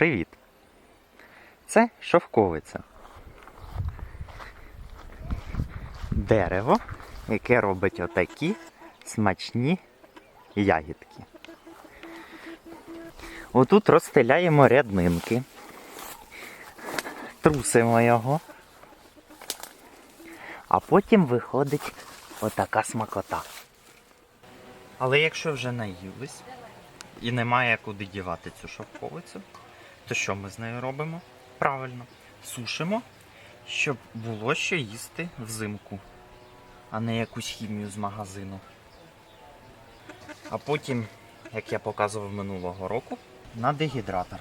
Привіт! Це шовковиця. Дерево, яке робить отакі смачні ягідки. Отут розстеляємо ряднинки, трусимо його, а потім виходить отака смакота. Але якщо вже наїлись і немає куди дівати цю шовковицю, то що ми з нею робимо? Правильно, сушимо, щоб було що їсти взимку, а не якусь хімію з магазину. А потім, як я показував минулого року, на дегідратор.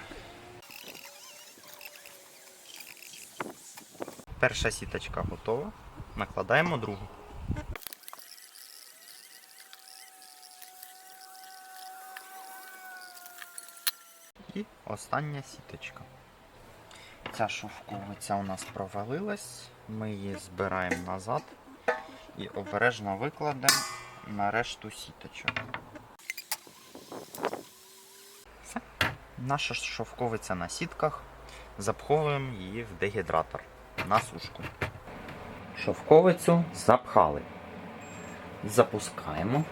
Перша сіточка готова. Накладаємо другу. І остання сіточка. Ця шовковиця у нас провалилась. Ми її збираємо назад і обережно викладемо на решту сіточок. Все. Наша шовковиця на сітках. Запховуємо її в дегідратор на сушку. Шовковицю запхали. Запускаємо.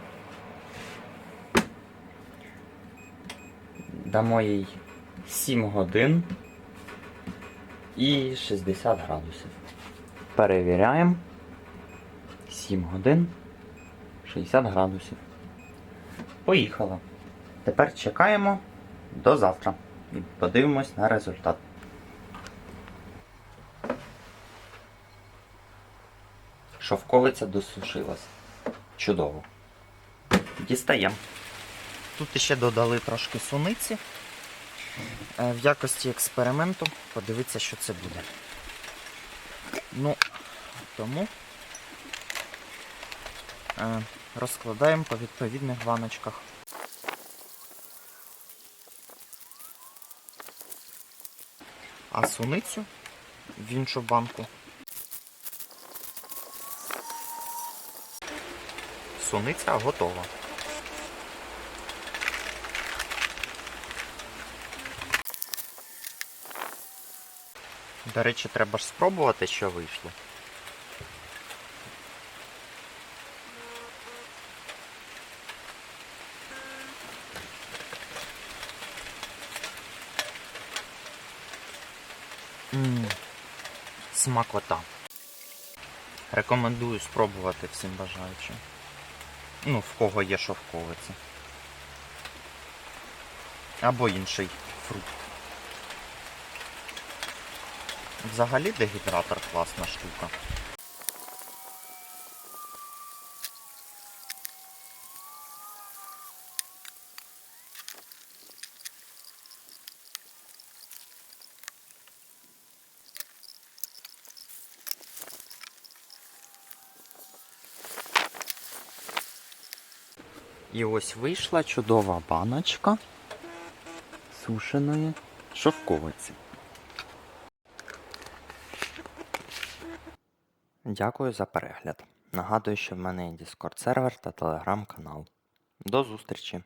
Дамо їй 7 годин і 60 градусів. Перевіряємо. 7 годин 60 градусів. Поїхала. Тепер чекаємо до завтра і подивимось на результат. Шовковиця досушилась. Чудово. Дістаємо. Тут ще додали трошки суниці. Е, В якості експерименту подивитися, що це буде. Ну, тому е, розкладаємо по відповідних баночках. А суницю в іншу банку. Суниця готова. До речі, треба ж спробувати, що вийшло. Ммм, смакота. Рекомендую спробувати всім бажаючим. Ну, в кого є шовковиця. Або інший фрукт. Взагалі дегідратор класна штука. І ось вийшла чудова баночка сушеної шовковиці. Дякую за перегляд. Нагадую, що в мене є Discord сервер та телеграм канал. До зустрічі!